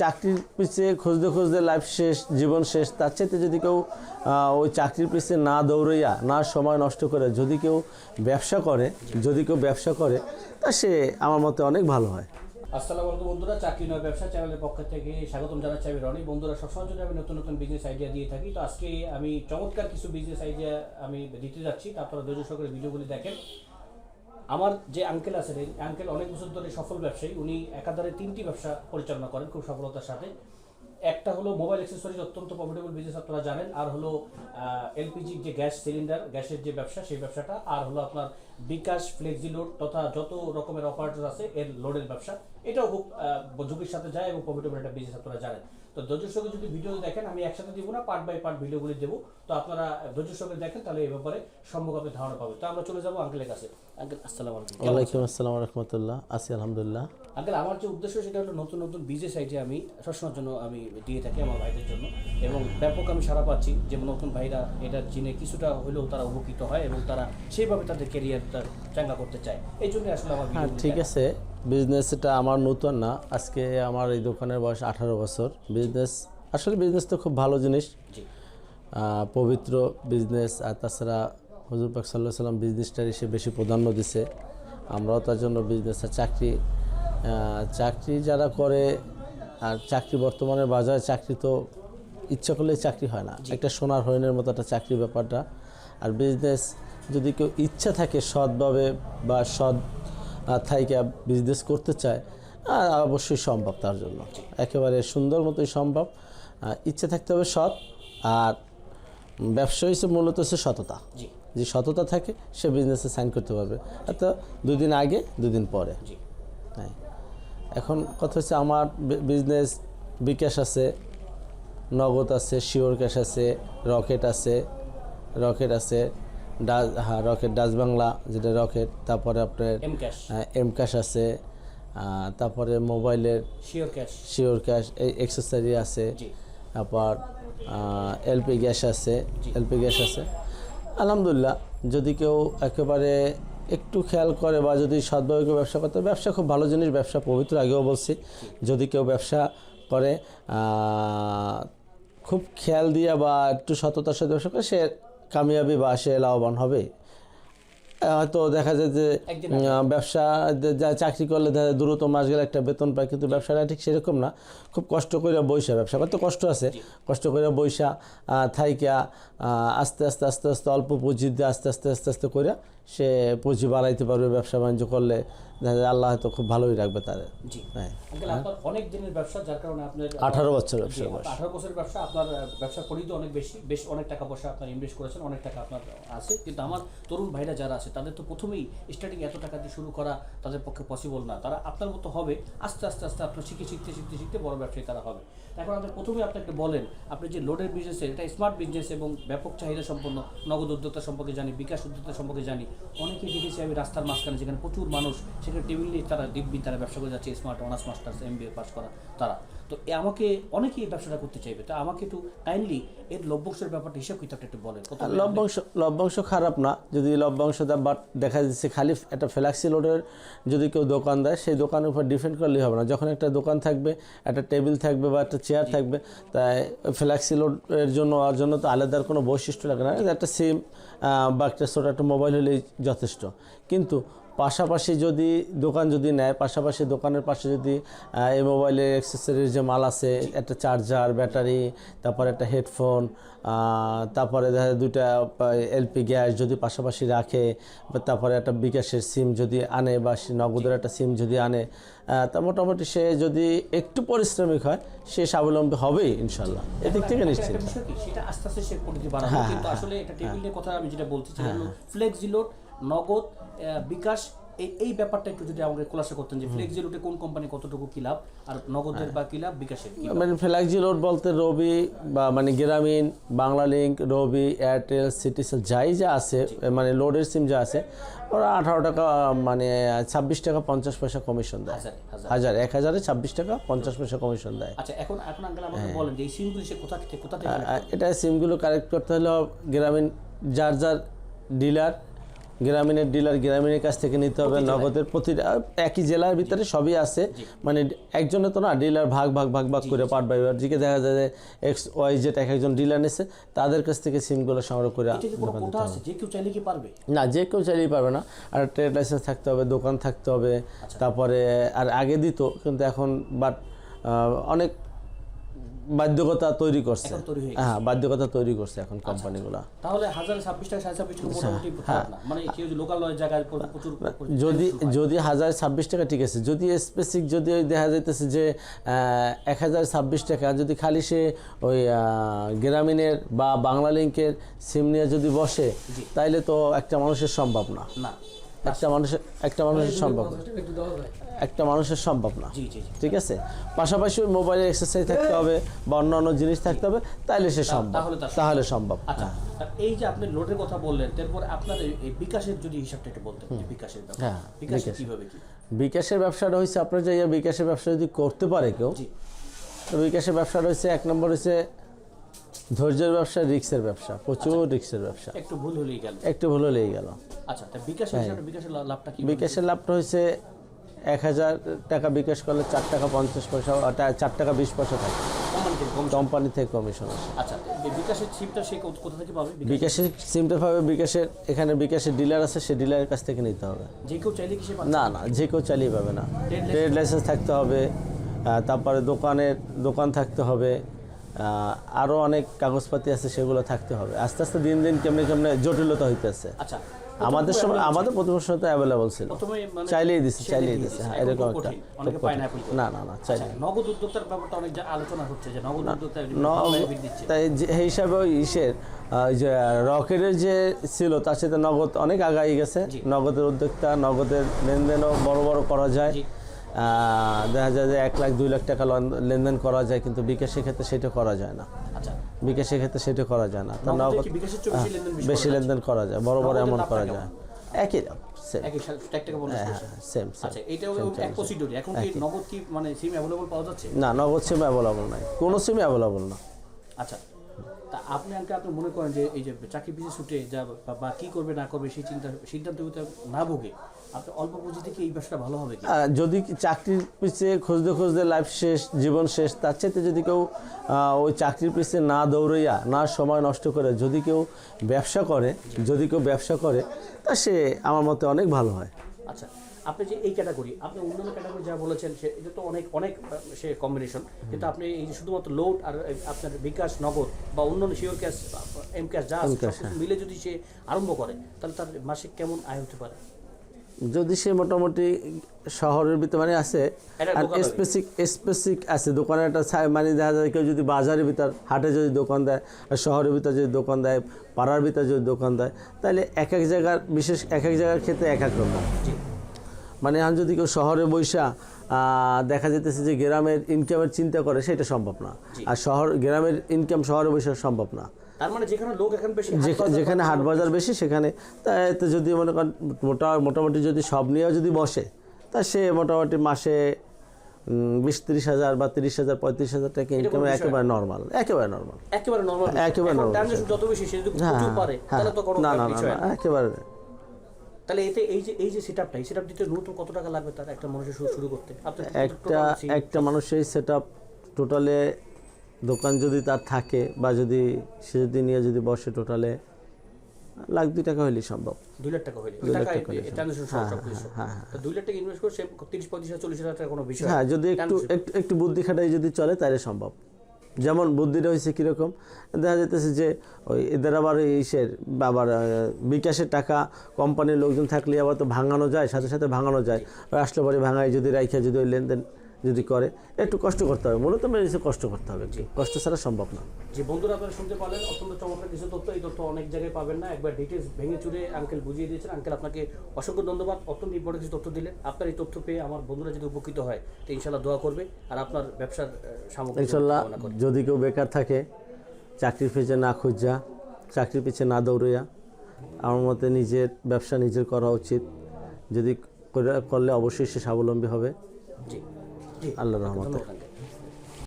চাকরির পিছিয়ে খুঁজতে খুঁজতে লাইফ শেষ, জীবন শেষ, তার চাইতে যদি কেউ ওই চাকরির পিছিয়ে না দৌড়াইয়া, না সময় নষ্ট করে, যদি কেউ ব্যবসা করে, যদি কেউ ব্যবসা করে, তা সে আমার মতে অনেক ভালো হয়। আসসালামু আলাইকুম বন্ধুরা, চাকরি নয়, ব্যবসা চ্যানেলের পক্ষ থেকে স্বাগতম জানাচ্ছি আমি রনি। বন্ধুরা, সবসময় জন্য আমি নতুন নতুন বিজনেস আইডিয়া দিয়ে থাকি, তো আজকে আমি চমৎকার কিছু বিজনেস আইডিয়া আমি দিতে যাচ্ছি। তো আপনারা ধৈর্য সহকারে ভিডিওগুলি দেখেন। আমার যে আঙ্কেল আছেন এই আঙ্কেল অনেক বছর ধরে সফল ব্যবসায়ী, উনি একাধারে তিনটি ব্যবসা পরিচালনা করেন খুব সফলতার সাথে। একটা হলো মোবাইল অ্যাক্সেসরিজ অত্যন্ত প্রফিটেবল বিজনেস আপনারা জানেন, আর হলো এলপিজি যে গ্যাস সিলিন্ডার গ্যাসের যে ব্যবসা, সেই ব্যবসাটা, আর হলো আপনার বিকাশ ফ্লেক্সি লোড তথা যত রকমের অপারেটর আছে, এর লোডের ব্যবসা। এটাও খুব ঝুঁকির সাথে যায় এবং প্রফিটেবল একটা বিজনেস আপনারা জানেন। তো ধৈর্য সঙ্গে যদি ভিডিও দেখেন, আমি একসাথে দিব না পার্ট বাই পার্ট ভিডিওগুলি দেবো। তো আপনারা ধৈর্য সঙ্গে দেখেন তাহলে এই ব্যাপারে সম্ভব আপনি ধারণা পাবেন। তো আমরা চলে যাব আঙ্কেলের কাছে। আঙ্কেল আসসালামু আলাইকুম। ওয়ালাইকুম আসসালাম রহমতুল্লাহ। আছি আলহামদুলিল্লাহ। আঙ্কেল আমার যে উদ্দেশ্য সেটা হলো নতুন নতুন আমি সবসময়ের জন্য আমি দিয়ে থাকি আমার ভাইদের জন্য। এবং ব্যাপক আমি সারা পাচ্ছি যে নতুন ভাইরা এটা জেনে কিছুটা হলেও তারা উপকৃত হয় এবং তারা সেইভাবে তাদের ক্যারিয়ারটা চাঙ্গা করতে চায়। এই জন্য আসলে আমার হ্যাঁ ঠিক। আছে। বিজনেসটা আমার নতুন না। আজকে আমার এই দোকানের বয়স আঠারো বছর। বিজনেস আসলে বিজনেস তো খুব ভালো জিনিস। জি। পবিত্র বিজনেস আর তাছাড়া হজুর পাক সাল্লাহ সাল্লাম বিজনেসটার এসে বেশি প্রাধান্য দিছে। আমরাও তার জন্য বিজনেস আর চাকরি চাকরি যারা করে আর চাকরি বর্তমানে বাজারে চাকরি তো ইচ্ছা করলেই চাকরি হয় না। একটা সোনার হরিণের মতো একটা চাকরি ব্যাপারটা। আর বিজনেস যদি কেউ ইচ্ছা থাকে সৎভাবে বা সৎ থাইকা বিজনেস করতে চায় অবশ্যই সম্ভব তার জন্য। একেবারে সুন্দর মতোই সম্ভব। ইচ্ছে থাকতে হবে সৎ। আর ব্যবসা হচ্ছে মূলত হচ্ছে সততা। যে সততা থাকে সে বিজনেসে সাইন করতে পারবে। অর্থাৎ দুদিন আগে দুদিন পরে। হ্যাঁ। এখন কথা হচ্ছে আমার বিজনেস বিকাশ আছে নগদ আছে শিওর ক্যাশ আছে রকেট আছে রকেট আছে ডাচ হ্যাঁ রকেট ডাচ বাংলা যেটা রকেট তারপরে আপনার এম ক্যাশ আছে তারপরে মোবাইলের শিওর ক্যাশ শিওর ক্যাশ এই এক্সেসারি আছে। তারপর এলপি গ্যাস আছে এলপি গ্যাস আছে। আলহামদুলিল্লাহ, যদি কেউ একেবারে একটু খেয়াল করে বা যদি সৎভাবে কেউ ব্যবসা করতে ব্যবসা খুব ভালো জিনিস, ব্যবসা পবিত্র আগেও বলছি। যদি কেউ ব্যবসা করে খুব খেয়াল দিয়ে বা একটু সততার সাথে ব্যবসা করে, সে কামিয়াবি বা সে লাভবান হবে। হয়তো দেখা যায় যে ব্যবসা যা চাকরি করলে দ্রুত মাস গেলে একটা বেতন পায় কিন্তু ব্যবসাটা ঠিক সেরকম না। খুব কষ্ট করে বৈশা ব্যবসা করতে কষ্ট আছে। কষ্ট করে বৈশা থাইকা আস্তে আস্তে আস্তে আস্তে অল্প পুঁজি দিয়ে আস্তে আস্তে আস্তে আস্তে করে সে পুঁজি বাড়াইতে পারবে ব্যবসা বাণিজ্য করলে। আল্লাহ হয়তো খুব ভালোই রাখবে তারে। জি। হ্যাঁ। আপনার অনেক দিনের ব্যবসা যার কারণে আপনার আঠারো বছর ব্যবসা আঠারো বছরের ব্যবসা আপনার আহ, ব্যবসার পরিধি অনেক বেশি বেশ অনেক টাকা পয়সা আপনার ইনভেস্ট করেছেন অনেক টাকা আপনার আছে। কিন্তু আমার তরুণ ভাইরা যারা আছে তাদের তো প্রথমেই স্টার্টিং এত টাকা দিয়ে শুরু করা তাদের পক্ষে পসিবল না। তারা আপনার মতো হবে আস্তে আস্তে আস্তে আপনার শিখে শিখতে শিখতে শিখতে বড় ব্যবসায়ী তারা হবে। এখন আপনি প্রথমেই আপনাকে বলেন আপনি যে লোডের বিজনেস এটা স্মার্ট বিজনেস এবং ব্যাপক চাহিদা সম্পন্ন নগদ উদ্যোক্তা সম্পর্কে জানি বিকাশ উদ্যোক্তা সম্পর্কে জানি অনেকেই দেখেছি আমি রাস্তার মাঝখানে যেখানে প্রচুর মানুষ সেখানে টেবিল নিয়ে তারা দিব্যি তারা ব্যবসা করে যাচ্ছে smart honours masters M B pass করা তারা। তো এ আমাকে অনেকেই এই ব্যবসাটা করতে চাইবে। তো আমাকে একটু কাইন্ডলি এর লভ্যাংশের ব্যাপারটা হিসাব কিতাবটা একটু বলেন। লভ্যাংশ লভ্যাংশ খারাপ না। যদি লভ্যাংশ দেয় বাট দেখা যাচ্ছে খালি একটা ফ্ল্যাক্সি লোডের যদি কেউ দোকান দেয় সেই দোকানের উপর ডিপেন্ড করলেই হবে না। যখন একটা দোকান থাকবে একটা টেবিল থাকবে বা একটা চেয়ার থাকবে তাই ফ্ল্যাক্সি লোডের জন্য আর জন্য তো আলাদার কোনো বৈশিষ্ট্য লাগে না। একটা সিম বা একটা ছোটো একটা মোবাইল হলেই যথেষ্ট। কিন্তু পাশাপাশি যদি দোকান যদি নেয় পাশাপাশি দোকানের পাশে যদি এই মোবাইলের অ্যাক্সেসরির যে মাল আছে একটা চার্জার ব্যাটারি তারপরে একটা হেডফোন তারপরে দেখা যায় দুইটা এলপি গ্যাস যদি পাশাপাশি রাখে তারপরে একটা বিকাশের সিম যদি আনে বা সে নগদের একটা সিম যদি আনে তা মোটামুটি সে যদি একটু পরিশ্রমিক হয় সে স্বাবলম্বী হবেই ইনশাল্লাহ এদিক থেকে নিশ্চিত। সেটা আস্তে আস্তে সে হ্যাঁ, কিন্তু আসলে এটা টেবিলের কথা আমি যেটা ফ্লেক্সিলোড নগদ বিকাশ এই এই ব্যাপারটা একটু যদি আমাকে খোলাসা করতেন যে ফ্লেক্সিলোডে কোন কোম্পানি কতটুকু কি লাভ আর নগদের বা কি লাভ বিকাশের মানে ফ্ল্যাক্সি রোড বলতে রবি বা মানে Grameen Banglalink Robi Airtel Citycell যাই যা আছে মানে লোডের সিম যা আছে ওরা আঠারো টাকা মানে ছাব্বিশ টাকা পঞ্চাশ পয়সা কমিশন দেয়। হাজারে, এক হাজারে ছাব্বিশ টাকা পঞ্চাশ পয়সা কমিশন দেয়। আচ্ছা এখন এখন আঙ্কেল আমাকে হ্যাঁ। বলেন যে এই সিমগুলি সে কোথা থেকে কোথা থেকে এটা সিমগুলো কালেক্ট করতে হলে গ্রামীণ যার যার ডিলার গ্রামীণের ডিলার গ্রামীণের কাছ থেকে নিতে হবে নগদের প্রতিটা একই জেলার ভিতরে সবই আছে। মানে একজনে তো না ডিলার ভাগ ভাগ ভাগ ভাগ করে পার্ট বাই পার্ট যেকে দেখা যায় যে এক্স ওয়াই জেড এক একজন ডিলার নিছে তাদের কাছ থেকে সিমগুলো সংগ্রহ করে না যে কেউ চাইলেই পারবে না। আর ট্রেড লাইসেন্স থাকতে হবে দোকান থাকতে হবে। তারপরে আর আগে দিত কিন্তু এখন বাট অনেক বাধ্যকতা তৈরি করছে। হয়ে হ্যাঁ বাধ্যকতা তৈরি করছে এখন কোম্পানিগুলো। তাহলে হাজার ছাব্বিশ টাকা সাড়ে ছাব্বিশ টাকা মোটামুটি মানে কেউ লোকাল জায়গায় প্রচুর যদি যদি হাজার ছাব্বিশ টাকা ঠিক আছে। যদি স্পেসিফিক যদি ওই দেখা যাইতেছে যে এক হাজার ছাব্বিশ টাকা যদি খালি সে ওই গ্রামীণের বা বাংলা লিঙ্কের সিম নিয়ে যদি বসে তাইলে তো একটা মানুষের সম্ভব না। একটা মানুষের একটা মানুষের সম্ভব না। একটা মানুষের সম্ভব না। ঠিক আছে? পাশাপাশি ওই মোবাইলের এক্সারসাইজ থাকতে হবে বা অন্যান্য জিনিস থাকতে হবে তাইলে সে সম্ভব। তাহলে সম্ভব। আচ্ছা এই যে আপনি লোডের কথা বললেন তারপর আপনার এই- বিকাশের যদি হিসাবটা একটু বলতেন বিকাশের হ্যাঁ, বিকাশে কীভাবে কি? বিকাশের ব্যবসাটা হচ্ছে আপনার যে বিকাশের ব্যবসা যদি করতে পারে কেউ তো বিকাশের ব্যবসাটা হচ্ছে এক নম্বর হচ্ছে ধৈর্যের ব্যবসা রিক্সের ব্যবসা প্রচুর রিক্সের ব্যবসা। একটু ভুল হলেই গেল। একটু ভুলো লেগে গেল। আচ্ছা বিকাশের লা- লাভটা কি বিকাশের লাভটা হচ্ছে এক হাজার টাকা বিকাশ করলে চার টাকা পঞ্চাশ পয়সা চার টাকা বিশ পয়সা থাকে। কোম্পানি থেকে কম কমিশন আসে। আচ্ছা বিকাশের ছিপটা সে কোথা থেকে পাবে? বিকাশের সিমটা পাবে বিকাশের এখানে বিকাশের ডিলার আছে সে ডিলারের কাছ থেকে নিতে হবে। যে কেউ চাইলে কি না না যে কেউ চালিয়ে পাবে না। ট্রেড লাইসেন্স থাকতে হবে তারপরে দোকানের দোকান থাকতে হবে আরও অনেক কাগজপাতি আছে সেগুলো থাকতে হবে। আস্তে আস্তে দিন দিন কেমনে কেমনে জটিলতা হইতেছে। আচ্ছা আমাদের সময় আমাদের প্রথম সময় তো অ্যাভেলেবল ছিল। মানে চাইলেই দিছে চাইলেই দিচ্ছে, হ্যাঁ এখন এরকম একটা না না না না চাইলে আচ্ছা, নগদ উদ্যোক্তার ব্যাপারটা অনেক আলোচনা হচ্ছে যে নগদ উদ্যোক্তা তাই যে হিসাবে ওই ইসের যে রকেটের যে ছিল তার সাথে নগদ অনেক আগাই গেছে। নগদের উদ্যোক্তা নগদের লেনদেনও বড় বড় করা যায়। দেখা যায় যে এক লাখ দুই লাখ টাকা লন- লেনদেন করা যায় কিন্তু বিকাশের ক্ষেত্রে সেটা করা যায় না। আচ্ছা। বিকাশের ক্ষেত্রে সেটা করা যায় না। তো নগদে বেশি লেনদেন করা যায়? বড় বড় অ্যামাউন্ট করা যায়। একই অ্যাভেলেবল না নগদ সিম অ্যাভেলেবল নাই। কোনো সিম অ্যাভেলেবল না। আচ্ছা। তা আপনি আনকে আপনি মনে করেন যে এই যে চাকরি পিছিয়ে ছুটে যা বা- কী করবে না করবে সেই চিন্তা সিদ্ধান্ত না ভোগে আপনি অল্প পুঁজি থেকে এই ব্যবসাটা ভালো হবে যদি চাকরির পিছিয়ে খুঁজতে খুঁজতে লাইফ শেষ জীবন শেষ তার চাইতে যদি কেউ ওই চাকরির পিছিয়ে না দৌড়াইয়া না সময় নষ্ট করে যদি কেউ ব্যবসা করে যদি কেউ ব্যবসা করে তা সে আমার মতে অনেক ভালো হয়। আচ্ছা আপনি যে এই ক্যাটাগরি আপনি অন্যান্য ক্যাটাগরি যা বলেছেন সে এটা তো অনেক অনেক সে কম্বিনেশন কিন্তু আপনি এই যে শুধুমাত্র লোড আর আপনার বিকাশ নগদ বা অন্যান্য শিওর ক্যাশ এম ক্যাশ যা M-Cash, মিলে যদি সে আরম্ভ করে তাহলে তার মাসিক কেমন আয় হতে পারে? যদি সে মোটামুটি শহরের ভিতরে মানে আছে আর দোকান। স্পেসিক স্পেসিক আছে দোকানের একটা মানে দেখা যায় কেউ যদি বাজারের ভিতর হাটে যদি দোকান দেয় আর শহরের ভিতর যদি দোকান দেয় পাড়ার ভিতর যদি দোকান দেয় তাহলে এক এক জায়গার বিশেষ এক এক জায়গার ক্ষেত্রে এক এক রকম। মানে এখন যদি কেউ শহরে বৈশা দেখা যেতেছে যে গ্রামের ইনকামের চিন্তা করে সেটা সম্ভব না। আর শহর গ্রামের ইনকাম শহরে বৈশা সম্ভব না। তার মানে যেখানে লোক এখন বেশি হাট বাজার যেখানে হাট বাজার বেশি সেখানে তাতে যদি মনে করেন মোটা মোটামুটি যদি সব নিয়েও যদি বসে তা সে মোটামুটি মাসে বিশ তিরিশ হাজার বা তিরিশ হাজার পঁয়ত্রিশ হাজার টাকা ইনকাম একেবারে নর্মাল একেবারে নর্মাল একেবারে নর্মাল একেবারে ট্রানজাকশন যত বেশি সে যদি হ্যাঁ পারে হ্যাঁ তাহলে তো না না। একেবারে তাহলে এতে এই যে এই যে সেটআপটা এই সেটআপ দিতে নতুন কত টাকা লাগবে তার একটা মানুষের শুরু শুরু করতে? একটা একটা মানুষের সেট আপ টোটালে দোকান যদি তার থাকে বা যদি সে যদি নিয়ে যদি বসে টোটালে লাখ দুই টাকা হইলেই সম্ভব। দুই লাখ টাকা হইলে দুই লাখ টাকা ইনভেস্ট করে সে তিরিশ পঁয়ত্রিশ চল্লিশ হাজার টাকা কোনো বিষয় হ্যাঁ যদি একটু একটু বুদ্ধি খাটাই যদি চলে তাহলে সম্ভব। যেমন বুদ্ধিটা হয়েছে কীরকম, দেখা যেতেছে যে ওই এদের আবার ইসের আবার বিকাশের টাকা কোম্পানির লোকজন থাকলে আবার তো ভাঙানো যায়, সাথে সাথে ভাঙানো যায়। রাষ্ট্রপতি ভাঙায় যদি রাইখা যদি ওই লেনদেন যদি করে একটু কষ্ট করতে হবে। মূলত মেরে কষ্ট করতে হবে কষ্ট ছাড়া সম্ভব না। যে বন্ধুরা আপনারা শুনতে পারলেন অত্যন্ত চমৎকার কিছু তথ্য। এই তথ্য অনেক জায়গায় পাবেন না। একবার ডিটেলস ভেঙে চুরে আঙ্কেল বুঝিয়ে দিয়েছেন। আঙ্কেল আপনাকে অসংখ্য ধন্যবাদ। অত্যন্ত ইম্পর্টেন্ট কিছু তথ্য দিলেন। আপনার এই তথ্য পেয়ে আমার বন্ধুরা যদি উপকৃত হয় তো ইনশাল্লাহ দোয়া করবে। আর আপনার ব্যবসার সামগ্রী ইনশাল্লাহ যদি কেউ বেকার থাকে চাকরির পিছিয়ে না খুঁজা চাকরির পিছিয়ে না দৌড়ইয়া আমার মতে নিজের ব্যবসা নিজের করা উচিত। যদি করলে অবশ্যই সে স্বাবলম্বী হবে। জি। আল্লাহ রহমতে।